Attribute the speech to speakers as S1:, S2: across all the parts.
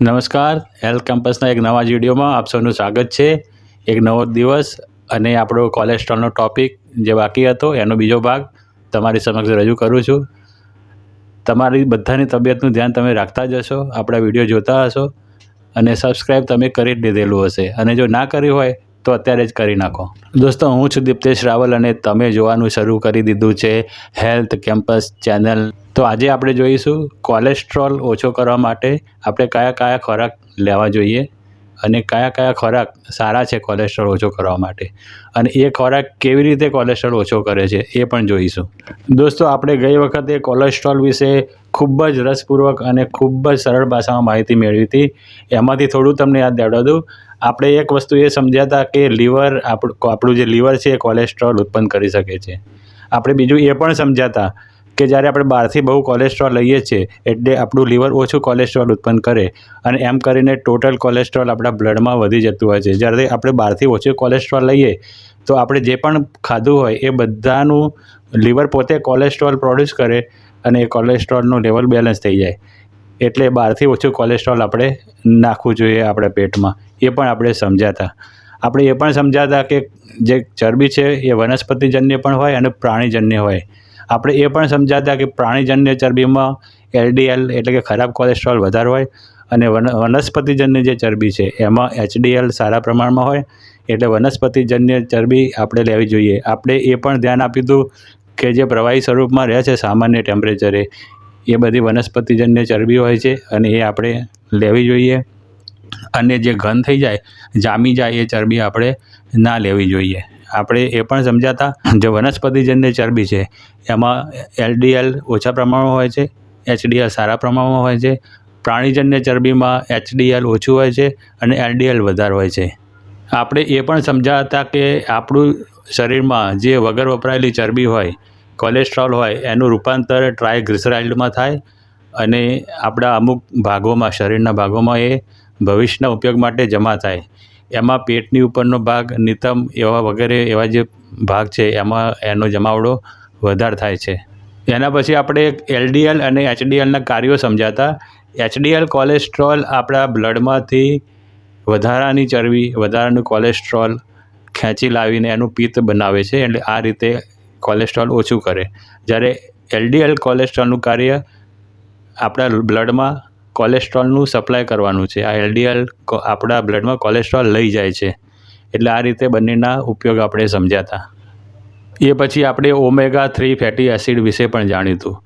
S1: નમસ્કાર, હેલ્થ કેમ્પસના એક નવા વિડીયોમાં આપ સૌનું સ્વાગત છે. એક નવો દિવસ અને આપણો કોલેસ્ટ્રોલનો ટોપિક જે બાકી હતો, એનો બીજો ભાગ તમારી સમક્ષ રજૂ કરું છું. તમારી બધાની તબિયતનું ધ્યાન તમે રાખતા જ હશો, આપણા વીડિયો જોતા હશો અને સબસ્ક્રાઈબ તમે કરી જ લીધેલું હશે. અને જો ના કર્યું હોય તો અત્યારે જ કરી નાખો. દોસ્તો, હું છું દીપ્તેશ રાવલ અને તમે જોવાનું શરૂ કરી દીધું છે હેલ્થ કેમ્પસ ચેનલ. તો આજે આપણે જોઈશું કોલેસ્ટ્રોલ ઓછો કરવા માટે આપણે કયા કયા ખોરાક લેવા જોઈએ અને કયા કયા ખોરાક સારા છે કોલેસ્ટ્રોલ ઓછો કરવા માટે અને એ ખોરાક કેવી રીતે કોલેસ્ટ્રોલ ઓછો કરે છે એ પણ જોઈશું. દોસ્તો, આપણે ગઈ વખતે કોલેસ્ટ્રોલ વિશે ખૂબ જ રસપૂર્વક અને ખૂબ જ સરળ ભાષામાં માહિતી મેળવી હતી. એમાંથી થોડું તમને યાદ દેવડાવ. આપણે એક વસ્તુ એ સમજ્યા કે લીવર આપણું આપણું જે લીવર છે એ કોલેસ્ટ્રોલ ઉત્પન્ન કરી શકે છે. આપણે બીજું એ પણ સમજ્યા કે જ્યારે આપણે બહારથી બહુ કોલેસ્ટ્રોલ લઈએ છીએ, એટલે આપણું લીવર ઓછું કોલેસ્ટ્રોલ ઉત્પન્ન કરે અને એમ કરીને ટોટલ કોલેસ્ટ્રોલ આપણા બ્લડમાં વધી જતું હોય છે. જ્યારે આપણે બહારથી ઓછું કોલેસ્ટ્રોલ લઈએ, તો આપણે જે પણ ખાધું હોય એ બધાનું લીવર પોતે કોલેસ્ટ્રોલ પ્રોડ્યુસ કરે અને એ કોલેસ્ટ્રોલનું લેવલ બેલેન્સ થઈ જાય. એટલે બહારથી ઓછું કોલેસ્ટ્રોલ આપણે નાખવું જોઈએ આપણા પેટમાં. એ પણ આપણે સમજાતા. આપણે એ પણ સમજાતા કે જે ચરબી છે એ વનસ્પતિજન્ય પણ હોય અને પ્રાણીજન્ય હોય. આપણે એ પણ સમજાતા કે પ્રાણીજન્ય ચરબીમાં એલડીએલ એટલે કે ખરાબ કોલેસ્ટ્રોલ વધારે હોય અને વન, વનસ્પતિજન્ય જે ચરબી છે એમાં એચડીએલ સારા પ્રમાણમાં હોય એટલે વનસ્પતિજન્ય ચરબી આપણે લેવી જોઈએ. આપણે એ પણ ધ્યાન આપ્યું હતું કે જે પ્રવાહી સ્વરૂપમાં રહે છે સામાન્ય ટેમ્પરેચરે એ બધી વનસ્પતિજન્ય ચરબી હોય છે અને એ આપણે લેવી જોઈએ અને જે ઘન થઈ જાય, જામી જાય એ ચરબી આપણે ના લેવી જોઈએ. આપણે એ પણ સમજાતા જે વનસ્પતિજન્ય ચરબી છે, એમાં એલડીએલ ઓછા પ્રમાણમાં હોય છે, એચડીએલ સારા પ્રમાણમાં હોય છે, પ્રાણીજન્ય ચરબીમાં એચડીએલ ઓછું હોય છે અને એલડીએલ વધારે હોય છે. આપણે એ પણ સમજાતા કે આપણું શરીરમાં જે વગર વપરાયેલી ચરબી હોય, કોલેસ્ટ્રોલ હોય, એનું રૂપાંતર ટ્રાયગ્લિસરાઇડમાં થાય અને આપણા અમુક ભાગોમાં, શરીરના ભાગોમાં એ ભવિષ્યના ઉપયોગ માટે જમા થાય. એમાં પેટની ઉપરનો ભાગ નિતમ એવા વગેરે એવા જે ભાગ છે, એમાં એનો જમાવડો વધારે થાય છે. એના પછી આપણે એલડીએલ અને એચડીએલના કાર્યો સમજાતા. એચડીએલ કોલેસ્ટ્રોલ આપણા બ્લડમાંથી વધારાની ચરબી, વધારાનું કોલેસ્ટ્રોલ ખેંચી લાવીને એનું પિત્ત બનાવે છે, એટલે આ રીતે કોલેસ્ટ્રોલ ઓછું કરે. જ્યારે એલડીએલ કોલેસ્ટ્રોલનું કાર્ય આપણા બ્લડમાં કોલેસ્ટ્રોલનું સપ્લાય કરવાનું છે. આ એલડીએલ આપણા બ્લડમાં કોલેસ્ટ્રોલ લઈ જાય છે. એટલે આ રીતે બંનેના ઉપયોગ આપણે સમજ્યા એ પછી આપણે ઓમેગા થ્રી ફેટી એસિડ વિશે પણ જાણ્યું હતું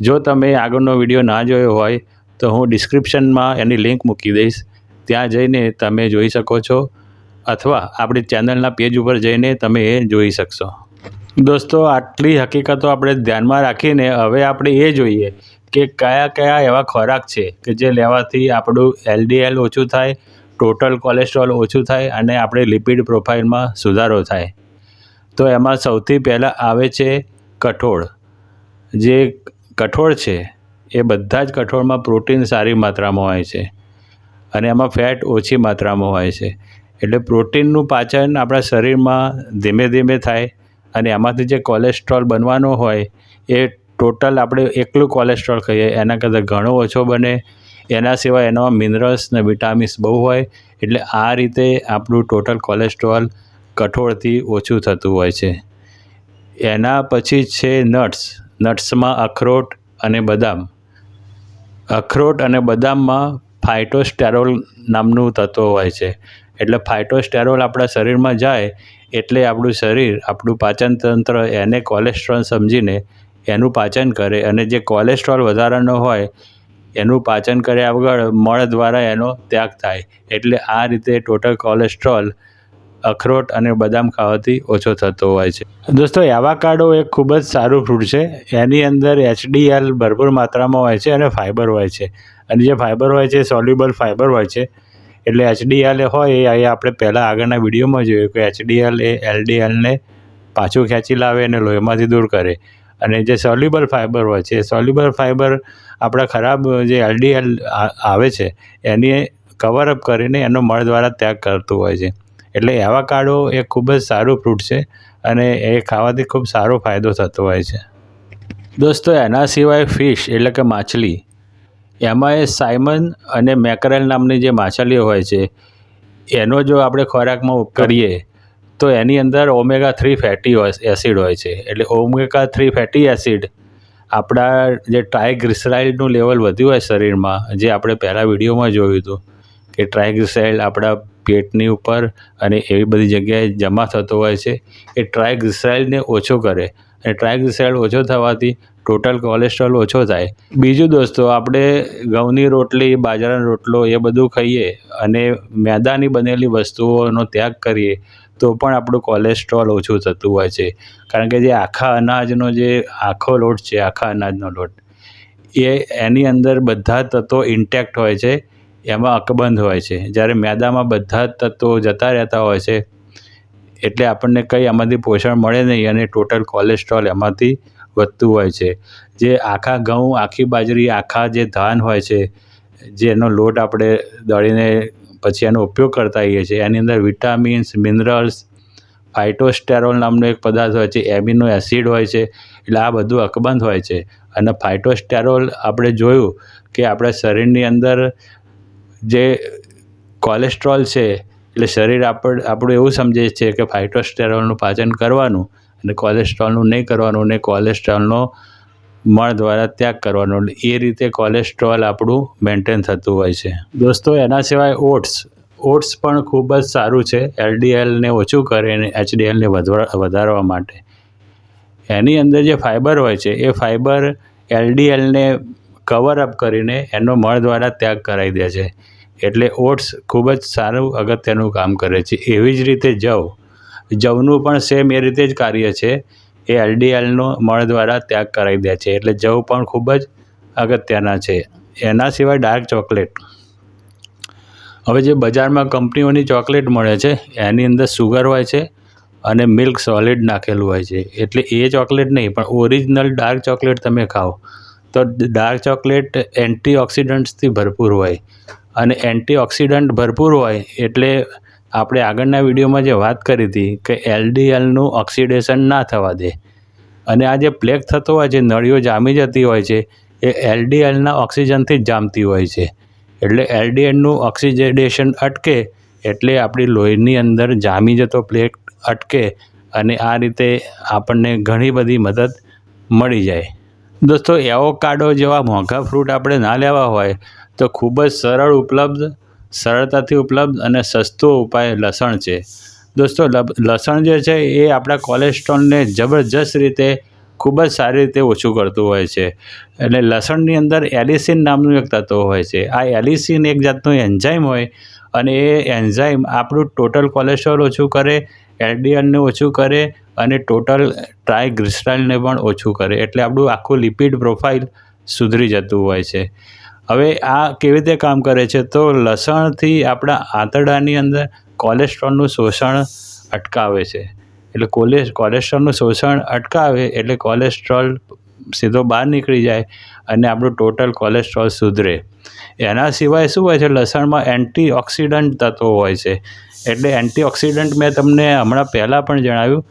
S1: જો તમે આગળનો વીડિયો ના જોયો હોય, તો હું ડિસ્ક્રિપ્શનમાં એની લિંક મૂકી દઈશ. ત્યાં જઈને તમે જોઈ શકો છો. અથવા આપણી ચેનલના પેજ ઉપર જઈને તમે એ જોઈ શકશો. દોસ્તો, આટલી હકીકતો આપણે ધ્યાનમાં રાખીને હવે આપણે એ જોઈએ કે કયા કયા એવા ખોરાક છે કે જે લેવાથી આપણું એલડીએલ ઓછું થાય, ટોટલ કોલેસ્ટ્રોલ ઓછું થાય અને આપણે લિપિડ પ્રોફાઇલમાં સુધારો થાય. તો એમાં સૌથી પહેલાં આવે છે કઠોળ. જે કઠોળ છે, એ બધા જ કઠોળમાં પ્રોટીન સારી માત્રામાં હોય છે અને એમાં ફેટ ઓછી માત્રામાં હોય છે. એટલે પ્રોટીનનું પાચન આપણા શરીરમાં ધીમે ધીમે થાય અને એમાંથી જે કોલેસ્ટ્રોલ બનવાનો હોય, એ ટોટલ આપણે એકલું કોલેસ્ટ્રોલ ખાઈએ, એના કરતાં ઘણો ઓછો બને. એના સિવાય એનામાં મિનરલ્સ ને વિટામિન્સ બહુ હોય, એટલે આ રીતે આપણું ટોટલ કોલેસ્ટ્રોલ કઠોળથી ઓછું થતું હોય છે. એના પછી છે નટ્સ નટ્સમાં અખરોટ અને બદામ. અખરોટ અને બદામમાં ફાઇટોસ્ટેરોલ નામનું તત્વ હોય છે. એટલે ફાઇટોસ્ટેરોલ આપણા શરીરમાં જાય, એટલે આપણું શરીર, આપણું પાચનતંત્ર એને કોલેસ્ટ્રોલ સમજીને એનું પાચન કરે અને જે કોલેસ્ટ્રોલ વધારાનો હોય, એનું પાચન કર્યા વગર મળ દ્વારા એનો ત્યાગ થાય. એટલે આ રીતે ટોટલ કોલેસ્ટ્રોલ અખરોટ અને બદામ ખાવાથી ઓછો થતો હોય છે. દોસ્તો એવાકાડો એક ખૂબ જ સારું ફ્રૂટ છે. એની અંદર એચડીએલ ભરપૂર માત્રામાં હોય છે અને ફાઇબર હોય છે. અને જે ફાઇબર હોય છે સોલ્યુબલ ફાઇબર હોય છે. એટલે એચડીએલ હોય, એ આપણે પહેલાં આગળના વિડીયોમાં જોયું કે એચડીએલ એ એલડીએલને પાછું ખેંચી લાવે અને લોહીમાંથી દૂર કરે. અને જે સોલ્યુબલ ફાઇબર હોય છે, એ સોલ્યુબલ ફાઇબર આપણા ખરાબ જે એલડીએલ આવે છે, એની કવરઅપ કરીને એનો મળ દ્વારા ત્યાગ કરતું હોય છે. એટલે એવાકાડો એ ખૂબ જ સારું ફ્રૂટ છે અને એ ખાવાથી ખૂબ સારો ફાયદો થતો હોય છે. દોસ્તો, એના સિવાય ફિશ એટલે કે માછલી, એમાં એ સાયમન અને મેકરેલ નામની જે માછલીઓ હોય છે, એનો જો આપણે ખોરાકમાં કરીએ તો એની અંદર ઓમેગા થ્રી ફેટી એસિડ હોય છે. એટલે ઓમેગા થ્રી ફેટી એસિડ આપણા જે ટ્રાયગ્લિસરાઇડનું લેવલ વધ્યું હોય શરીરમાં, જે આપણે પહેલાં વિડીયોમાં જોયું હતું કે ટ્રાયગ્લિસરાઇડ આપણા પેટની ઉપર અને એવી બધી જગ્યાએ જમા થતો હોય છે, એ ટ્રાયગ્લિસરાઇડને ઓછો કરે. અને ટ્રાયગ્લિસરાઇડ ઓછો થવાથી ટોટલ કોલેસ્ટ્રોલ ઓછો થાય. બીજું દોસ્તો, આપણે ઘઉંની રોટલી, બાજરાનો રોટલો એ બધું ખાઈએ અને મેદાની બનેલી વસ્તુઓનો ત્યાગ કરીએ તો પણ આપણું કોલેસ્ટ્રોલ ઓછું થતું હોય છે. કારણ કે જે આખા અનાજનો જે આખો લોટ છે, આખા અનાજનો લોટ, એ એની અંદર બધા તત્વો ઇન્ટેક્ટ હોય છે, એમાં અકબંધ હોય છે. જ્યારે મેદામાં બધા તત્વો જતા રહેતા હોય છે, એટલે આપણને કંઈ એમાંથી પોષણ મળે નહીં અને ટોટલ કોલેસ્ટ્રોલ એમાંથી વધતું હોય છે. જે આખા ઘઉં, આખી બાજરી, આખા જે ધાન હોય છે, જેનો લોટ આપણે દળીને પછી એનો ઉપયોગ કરતા હોઈએ છીએ. એની અંદર વિટામિન્સ, મિનરલ્સ, ફાઇટોસ્ટેરોલ નામનો એક પદાર્થ હોય છે, એમિનો એસિડ હોય છે, એટલે આ બધું અકબંધ હોય છે. અને ફાઇટોસ્ટેરોલ આપણે જોયું કે આપણા શરીરની અંદર જે કોલેસ્ટ્રોલ છે, એટલે શરીર આપણ, આપણું એવું સમજે છે કે ફાઇટોસ્ટેરોલનું પાચન કરવાનું અને કોલેસ્ટ્રોલનું નહીં કરવાનું અને કોલેસ્ટ્રોલનો મળ દ્વારા ત્યાગ કરવાનો. એ રીતે કોલેસ્ટ્રોલ આપણું મેન્ટેન થતું હોય છે. દોસ્તો, એના સિવાય ઓટ્સ. ઓટ્સ પણ ખૂબ જ સારું છે. એલડીએલને ઓછું કરે અને એચડીએલને વધારવા માટે. એની અંદર જે ફાઇબર હોય છે, એ ફાઇબર એલડીએલને કવર અપ કરીને એનો મળ દ્વારા ત્યાગ કરાવી દે છે. એટલે ઓટ્સ ખૂબ જ સારું અગત્યનું કામ કરે છે. એવી જ રીતે જવ. જવનું પણ સેમ એ રીતે જ કાર્ય છે. એ એલડીએલનો મળ દ્વારા ત્યાગ કરાવી દે છે. એટલે જવ પણ ખૂબ જ અગત્યના છે. એના સિવાય ડાર્ક ચોકલેટ. હવે જે બજારમાં કંપનીઓની ચોકલેટ મળે છે, એની અંદર સુગર હોય છે અને મિલ્ક સોલિડ નાખેલું હોય છે. એટલે એ ચોકલેટ નહીં, પણ ઓરિજિનલ ડાર્ક ચોકલેટ તમે ખાઓ, તો ડાર્ક ચોકલેટ એન્ટીઓક્સિડન્ટ્સથી ભરપૂર હોય. અને એન્ટીઓક્સિડન્ટ ભરપૂર હોય એટલે આપણે આગળના વિડીયોમાં જે વાત કરી હતી કે એલડીએલનું ઓક્સિડેશન ના થવા દે. અને આ જે પ્લેગ થતો હોય છે નળીઓ જામી જતી હોય છે, એ એલડીએલના ઓક્સિજનથી જ જામતી હોય છે. એટલે એલડીએલનું ઓક્સિજેડેશન અટકે એટલે આપણી લોહીની અંદર જામી જતો પ્લેગ અટકે અને આ રીતે આપણને ઘણી બધી મદદ મળી જાય. દોસ્તો, એવોકાડો જેવા મોંઘા ફ્રૂટ આપણે ના લેવા હોય, તો ખૂબ જ સરળ ઉપલબ્ધ સરળતાથી ઉપલબ્ધ અને સસ્તો ઉપાય લસણ છે. દોસ્તો લસણ જે છે એ આપણા કોલેસ્ટ્રોલને જબરજસ્ત રીતે ખૂબ જ સારી રીતે ઓછું કરતું હોય છે. એટલે લસણની અંદર એલિસિન નામનું એક તત્વ હોય છે. આ એલિસિન એક જાતનું એન્ઝાઇમ હોય અને એ એન્ઝાઇમ આપણું ટોટલ કોલેસ્ટ્રોલ ઓછું કરે એલડીએલને ઓછું કરે અને ટોટલ ટ્રાયગ્લિસરાઇડને પણ ઓછું કરે. એટલે આપણું આખું લિપિડ પ્રોફાઇલ સુધરી જતું હોય છે. હવે આ કેવી રીતે કામ કરે છે? તો લસણથી આપણા આંતરડાની અંદર કોલેસ્ટ્રોલનું શોષણ અટકાવે છે. એટલે કોલે, કોલેસ્ટ્રોલનું શોષણ અટકાવે એટલે કોલેસ્ટ્રોલ સીધો બહાર નીકળી જાય અને આપણું ટોટલ કોલેસ્ટ્રોલ સુધરે. એના સિવાય શું હોય છે? લસણમાં એન્ટીઓક્સિડન્ટ તત્વો હોય છે. એટલે એન્ટીઓક્સિડન્ટ મેં તમને હમણાં પહેલાં પણ જણાવ્યું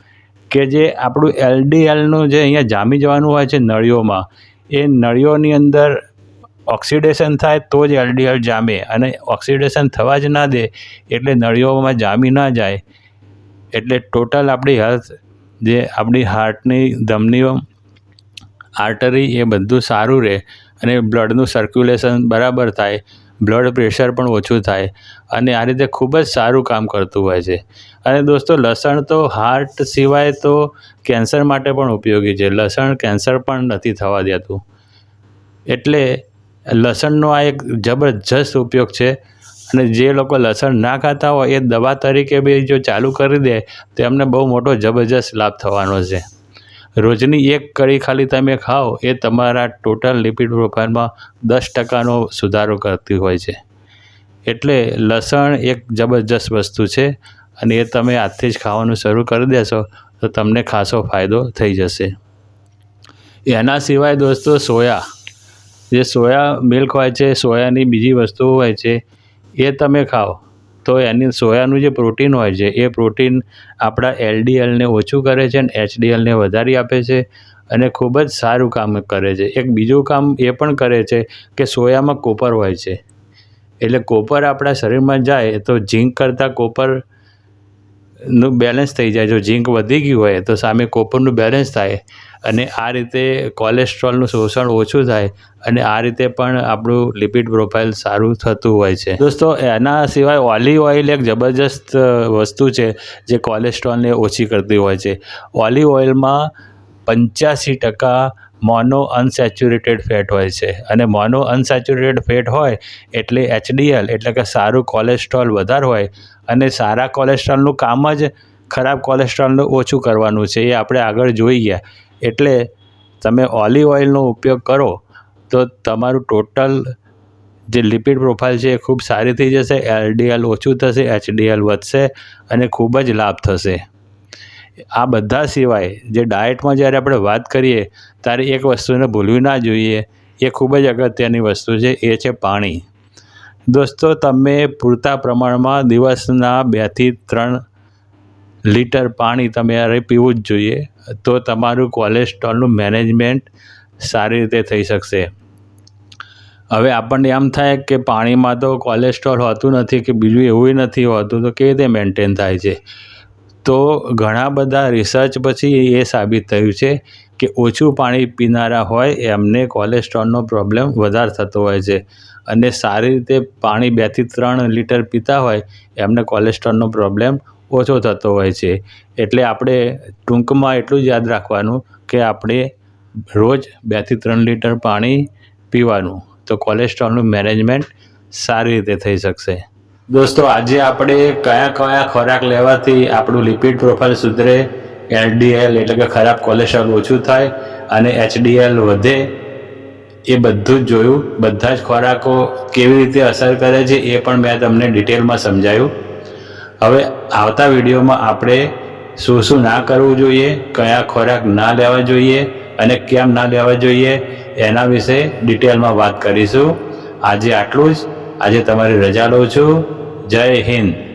S1: કે જે આપણું એલડીએલનું જે અહીંયા જામી જવાનું હોય છે નળીઓમાં, એ નળીઓની અંદર ઓક્સિડેશન થાય તો જ એલડીએલ જામે અને ઓક્સિડેશન થવા જ ના દે એટલે નળીઓમાં જામી ના જાય. એટલે ટોટલ આપણી હેલ્થ જે આપણી હાર્ટની ધમનીઓ આર્ટરી એ બધું સારું રહે અને બ્લડનું સર્ક્યુલેશન બરાબર થાય બ્લડ પ્રેશર પણ ઓછું થાય અને આ રીતે ખૂબ જ સારું કામ કરતું હોય છે. અને દોસ્તો, લસણ તો હાર્ટ સિવાય તો કેન્સર માટે પણ ઉપયોગી છે. લસણ કેન્સર પણ નથી થવા દેતું. એટલે લસણનો આ એક જબરજસ્ત ઉપયોગ છે. અને જે લોકો લસણ ના ખાતા હોય એ દવા તરીકે બી જો ચાલુ કરી દે, તો એમને બહુ મોટો જબરજસ્ત લાભ થવાનો છે. રોજની એક કળી ખાલી તમે ખાઓ, એ તમારા ટોટલ લિપિડ પ્રોફાઇલમાં દસ ટકાનો સુધારો કરતી હોય છે. એટલે લસણ એક જબરજસ્ત વસ્તુ છે અને એ તમે આજથી જ ખાવાનું શરૂ કરી દેશો, તો તમને ખાસો ફાયદો થઈ જશે. એના સિવાય દોસ્તો સોયા. જે સોયા મિલ્ક હોય છે, સોયાની બીજી વસ્તુઓ હોય છે, એ તમે ખાઓ. તો એની સોયાનું જે પ્રોટીન હોય છે, એ પ્રોટીન આપણા એલડીએલને ઓછું કરે છે અને એચડીએલને વધારી આપે છે અને ખૂબ જ સારું કામ કરે છે. એક બીજું કામ એ પણ કરે છે કે સોયામાં કોપર હોય છે. એટલે કોપર આપણા શરીરમાં જાય તો ઝીંક કરતાં કોપર નું બેલેન્સ થઈ જાય. જો ઝીંક વધી ગયું હોય તો સામે કોપરનું બેલેન્સ થાય અને આ રીતે કોલેસ્ટ્રોલનું શોષણ ઓછું થાય અને આ રીતે પણ આપણું લિપિડ પ્રોફાઇલ સારું થતું હોય છે. દોસ્તો, એના સિવાય ઓલિવ ઓઇલ એક જબરજસ્ત વસ્તુ છે જે કોલેસ્ટ્રોલને ઓછી કરતી હોય છે. ઓલિવ ઓઇલમાં પંચ્યાસી ટકા મોનો અનસેચ્યુરેટેડ ફેટ હોય છે. અને મોનો અનસેચ્યુરેટેડ ફેટ હોય એટલે એચડીએલ એટલે કે સારું કોલેસ્ટ્રોલ વધારે હોય અને સારા કોલેસ્ટ્રોલનું કામ જ ખરાબ કોલેસ્ટ્રોલનું ઓછું કરવાનું છે, એ આપણે આગળ જોઈ ગયા એટલે તમે ઓલિવ ઓઇલનો ઉપયોગ કરો તો તમારું ટોટલ જે લિપિડ પ્રોફાઇલ છે એ ખૂબ સારી થઈ જશે, એલડીએલ ઓછું થશે, એચડીએલ વધશે અને ખૂબ જ લાભ થશે. આ બધા સિવાય જે ડાયટમાં જ્યારે આપણે વાત કરીએ, ત્યારે એક વસ્તુને ભૂલવી ના જોઈએ. એ ખૂબ જ અગત્યની વસ્તુ છે, એ છે પાણી. દોસ્તો, તમે પૂરતા પ્રમાણમાં દિવસના બેથી ત્રણ લીટર પાણી તમારે પીવું જ જોઈએ, તો તમારું કોલેસ્ટ્રોલનું મેનેજમેન્ટ સારી રીતે થઈ શકશે. હવે આપણને એમ થાય કે પાણીમાં તો કોલેસ્ટ્રોલ હોતું નથી, કે બીજું એવું નથી હોતું, તો કેવી રીતે મેન્ટેન થાય છે? તો ઘણા બધા રિસર્ચ પછી એ સાબિત થયું છે કે ઓછું પાણી પીનારા હોય એમને કોલેસ્ટ્રોલનો પ્રોબ્લેમ વધારે થતો હોય છે. અને સારી રીતે પાણી બેથી ત્રણ લીટર પીતા હોય એમને કોલેસ્ટ્રોલનો પ્રોબ્લેમ ઓછો થતો હોય છે. એટલે આપણે ટૂંકમાં એટલું જ યાદ રાખવાનું કે આપણે રોજ બેથી ત્રણ લીટર પાણી પીવાનું તો કોલેસ્ટ્રોલનું મેનેજમેન્ટ સારી રીતે થઈ શકશે. દોસ્તો, આજે આપણે કયા કયા ખોરાક લેવાથી આપણું લિપિડ પ્રોફાઇલ સુધરે એલડીએલ એટલે કે ખરાબ કોલેસ્ટ્રોલ ઓછું થાય અને એચડીએલ વધે, એ બધું જ જોયું. બધા જ ખોરાકો કેવી રીતે અસર કરે છે એ પણ મેં તમને ડિટેલમાં સમજાયું. હવે આવતા વિડીયોમાં આપણે શું શું ના કરવું જોઈએ, કયા ખોરાક ના લેવા જોઈએ અને કેમ ના લેવા જોઈએ, એના વિશે ડિટેલમાં વાત કરીશું. આજે આટલું જ. આજે તમારી રજા લઉં છું. જય હિન્દ.